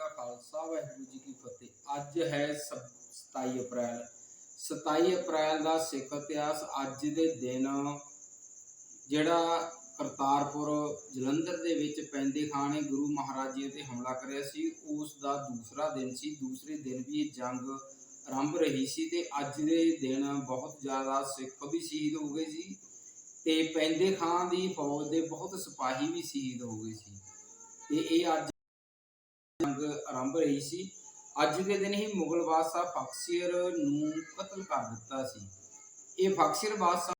ਕਾ ਖਾਲਸਾ, ਵਾਹਿਗੁਰੂ ਜੀ ਕੀ ਫਤਿਹ। ਅੱਜ ਹੈ 27 ਅਪ੍ਰੈਲ। 27 ਅਪ੍ਰੈਲ ਦਾ ਸਿੱਖ ਇਤਿਹਾਸ ਅੱਜ ਦੇ ਦਿਨ ਜਿਹੜਾ ਕਰਤਾਰਪੁਰ ਜਲੰਧਰ ਦੇ ਵਿੱਚ ਪੈਂਦੇ ਖਾਂ ਗੁਰੂ ਮਹਾਰਾਜ ਜੀ ਤੇ ਹਮਲਾ ਕਰਿਆ ਸੀ, ਉਸ ਦਾ ਦੂਸਰਾ ਦਿਨ ਸੀ। ਦੂਸਰੇ ਦਿਨ ਵੀ ਇਹ ਜੰਗ ਆਰੰਭ ਰਹੀ ਸੀ ਤੇ ਅੱਜ ਦੇ ਦਿਨ ਬਹੁਤ ਜ਼ਿਆਦਾ ਸਿੱਖ ਵੀ ਸ਼ਹੀਦ ਹੋ ਗਏ ਸੀ ਤੇ ਪੈਂਦੇ ਖਾਂ ਦੀ ਫੌਜ ਦੇ ਬਹੁਤ ਸਿਪਾਹੀ ਵੀ ਸ਼ਹੀਦ ਹੋ ਗਏ ਸੀ। ਤੇ ਇਹ ਅੱਜ ਜੰਗ ਆਰੰਭ ਰਹੀ ਸੀ। ਅੱਜ ਦੇ ਦਿਨ ਹੀ ਮੁਗਲ ਬਾਦਸ਼ਾਹ ਫਖਸ਼ੀਰ ਨੂੰ ਕਤਲ ਕਰ ਦਿੱਤਾ ਸੀ। ਇਹ ਫਖਸ਼ੀਰ ਬਾਦਸ਼ਾਹ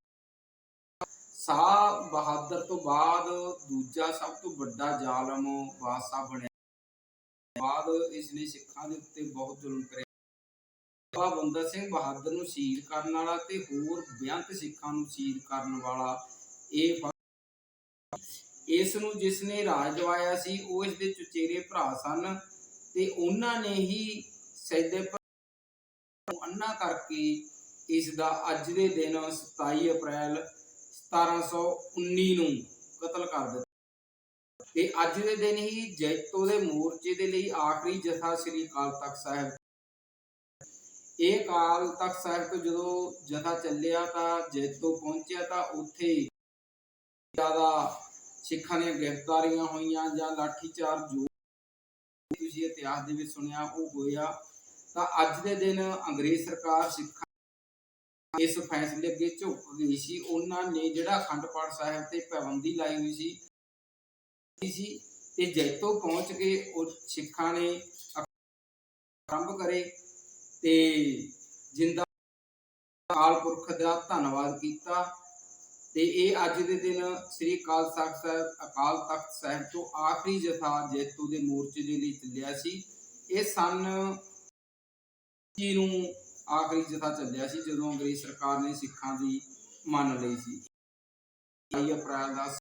ਸ਼ਾਹ ਬਹਾਦਰ ਤੋਂ ਬਾਅਦ ਦੂਜਾ ਸਭ ਤੋਂ ਵੱਡਾ ਜ਼ਾਲਮ ਬਾਦਸ਼ਾਹ ਬਣਿਆ। ਬਾਅਦ ਇਸ ਨੇ ਸਿੱਖਾਂ ਦੇ ਉੱਤੇ ਬਹੁਤ ਜ਼ੁਲਮ ਕਰਿਆ। ਬਾਬਾ ਬੰਦਾ ਸਿੰਘ ਬਹਾਦਰ ਨੂੰ ਸ਼ਹੀਦ ਕਰਨ ਵਾਲਾ ਤੇ ਹੋਰ ਬੇਅੰਤ ਸਿੱਖਾਂ ਨੂੰ ਸ਼ਹੀਦ ਕਰਨ ਵਾਲਾ ਇਹ ਇਸ ਨੂੰ ਜਿਸ ਨੇ ਰਾਜ ਦਿਵਾਇਆ ਸੀ, ਉਹ ਇਸ ਦੇ ਚੁਚੇਰੇ ਭਰਾ ਸਨ ਤੇ ਉਹਨਾਂ ਨੇ ਹੀ ਸੈਦੇ ਨੂੰ ਅੰਨਾ ਕਰਕੇ ਇਸ ਦਾ ਅੱਜ ਦੇ ਦਿਨ 27 ਅਪ੍ਰੈਲ 1719 ਨੂੰ ਕਤਲ ਕਰ ਦਿੱਤਾ। ਤੇ ਅੱਜ ਦੇ ਦਿਨ ਹੀ ਜੈਤੋ ਦੇ ਮੋਰਚੇ ਦੇ ਲਈ ਆਖਰੀ ਜਥਾ ਸ੍ਰੀ ਅਕਾਲ ਤਖਤ ਸਾਹਿਬ ਇਹ ਅਕਾਲ ਤਖਤ ਸਾਹਿਬ ਤੋਂ ਜਦੋਂ ਜਥਾ ਚੱਲਿਆ ਤਾਂ ਜੈਤੋ ਪਹੁੰਚਿਆ ਤਾਂ ਉੱਥੇ ਜ਼ਿਆਦਾ ਸਿੱਖਾਂ ਦੀਆਂ ਗ੍ਰਿਫਤਾਰੀਆਂ ਹੋਈਆਂ ਜਾਂ ਲਾਠੀਚਾਰਜ ਜੋ ਤੁਸੀਂ ਇਤਿਹਾਸ ਦੇ ਵਿੱਚ ਸੁਣਿਆ ਉਹ ਹੋਇਆ, ਤਾਂ ਅੱਜ ਦੇ ਦਿਨ ਅੰਗਰੇਜ਼ ਸਰਕਾਰ ਸਿੱਖਾਂ ਇਸ ਫੈਸਲੇ ਅੱਗੇ ਝੁਕ ਗਈ ਸੀ। ਉਹਨਾਂ ਨੇ ਜਿਹੜਾ ਅਖੰਡ ਪਾਠ ਸਾਹਿਬ ਤੇ ਪਾਬੰਦੀ ਲਾਈ ਹੋਈ ਸੀ ਸੀ ਤੇ ਜੈਤੋ ਪਹੁੰਚ ਕੇ ਉਹ ਸਿੱਖਾਂ ਨੇ ਆਰੰਭ ਕਰੇ ਤੇ ਜਿੰਦਾ ਅਕਾਲ ਪੁਰਖ ਦਾ ਧੰਨਵਾਦ ਕੀਤਾ। ਤੇ ਇਹ ਅੱਜ ਦੇ ਦਿਨ ਸ੍ਰੀ ਅਕਾਲ ਤਖਤ ਸਾਹਿਬ, ਅਕਾਲ ਤਖਤ ਸਾਹਿਬ ਤੋਂ ਆਖਰੀ ਜਥਾ ਜੇਤੂ ਦੇ ਮੋਰਚੇ ਦੇ ਲਈ ਚੱਲਿਆ ਸੀ। ਇਹ ਸਨ ਕੀ ਨੂੰ ਆਖਰੀ ਜਥਾ ਚੱਲਿਆ ਸੀ ਜਦੋਂ ਅੰਗਰੇਜ਼ ਸਰਕਾਰ ਨੇ ਸਿੱਖਾਂ ਦੀ ਮੰਨ ਲਈ ਸੀ। 22 ਅਪ੍ਰੈਲ ਦਾ